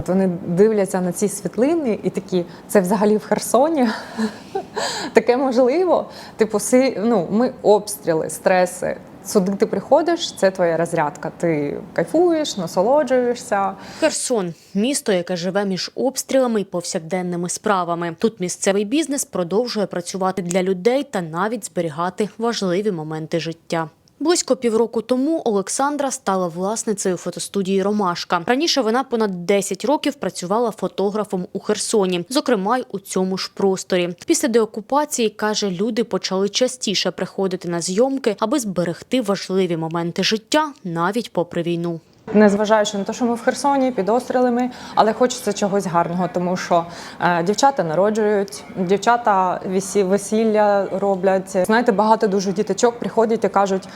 От вони дивляться на ці світлини і такі, це взагалі в Херсоні. Таке можливо. Типу, ну, ми обстріли, стреси. Сюди ти приходиш, це твоя розрядка. Ти кайфуєш, насолоджуєшся. Херсон місто, яке живе між обстрілами і повсякденними справами. Тут місцевий бізнес продовжує працювати для людей та навіть зберігати важливі моменти життя. Близько півроку тому Олександра стала власницею фотостудії Ромашка. Раніше вона понад 10 років працювала фотографом у Херсоні, зокрема й у цьому ж просторі. Після деокупації каже, люди почали частіше приходити на зйомки, аби зберегти важливі моменти життя навіть попри війну. Незважаючи на те, що ми в Херсоні під обстрілами, але хочеться чогось гарного, тому що е, дівчата народжують, дівчата весі, весілля роблять. Знаєте, багато дуже діточок приходять і кажуть: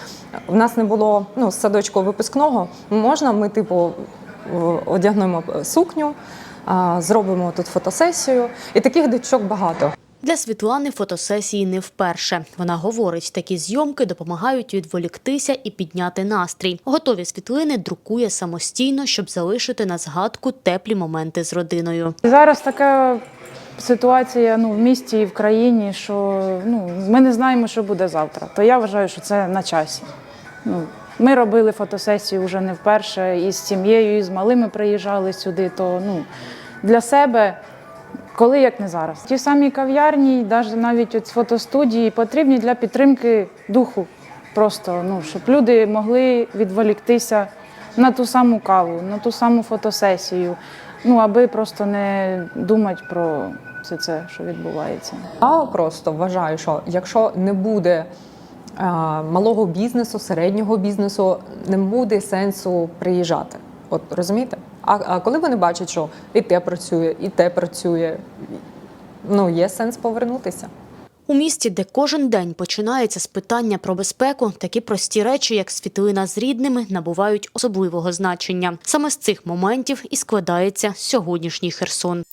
в нас не було ну, садочку випускного. Можна ми, типу, одягнемо сукню, зробимо тут фотосесію. І таких діточок багато. Для Світлани фотосесії не вперше. Вона говорить, такі зйомки допомагають відволіктися і підняти настрій. Готові світлини друкує самостійно, щоб залишити на згадку теплі моменти з родиною. Зараз така ситуація ну, в місті і в країні, що ну, ми не знаємо, що буде завтра. То я вважаю, що це на часі. Ну, ми робили фотосесію вже не вперше і з сім'єю, і з малими приїжджали сюди. То ну, для себе, коли як не зараз. Ті самі кав'ярні, навіть от фотостудії потрібні для підтримки духу. Просто ну, щоб люди могли відволіктися на ту саму каву, на ту саму фотосесію. Ну, аби просто не думати про все це, що відбувається. Я просто вважаю, що якщо не буде е, малого бізнесу, середнього бізнесу, не буде сенсу приїжджати. От розумієте? А, коли вони бачать, що і те працює, і те працює, ну є сенс повернутися. У місті, де кожен день починається з питання про безпеку, такі прості речі, як світлина з рідними, набувають особливого значення. Саме з цих моментів і складається сьогоднішній Херсон.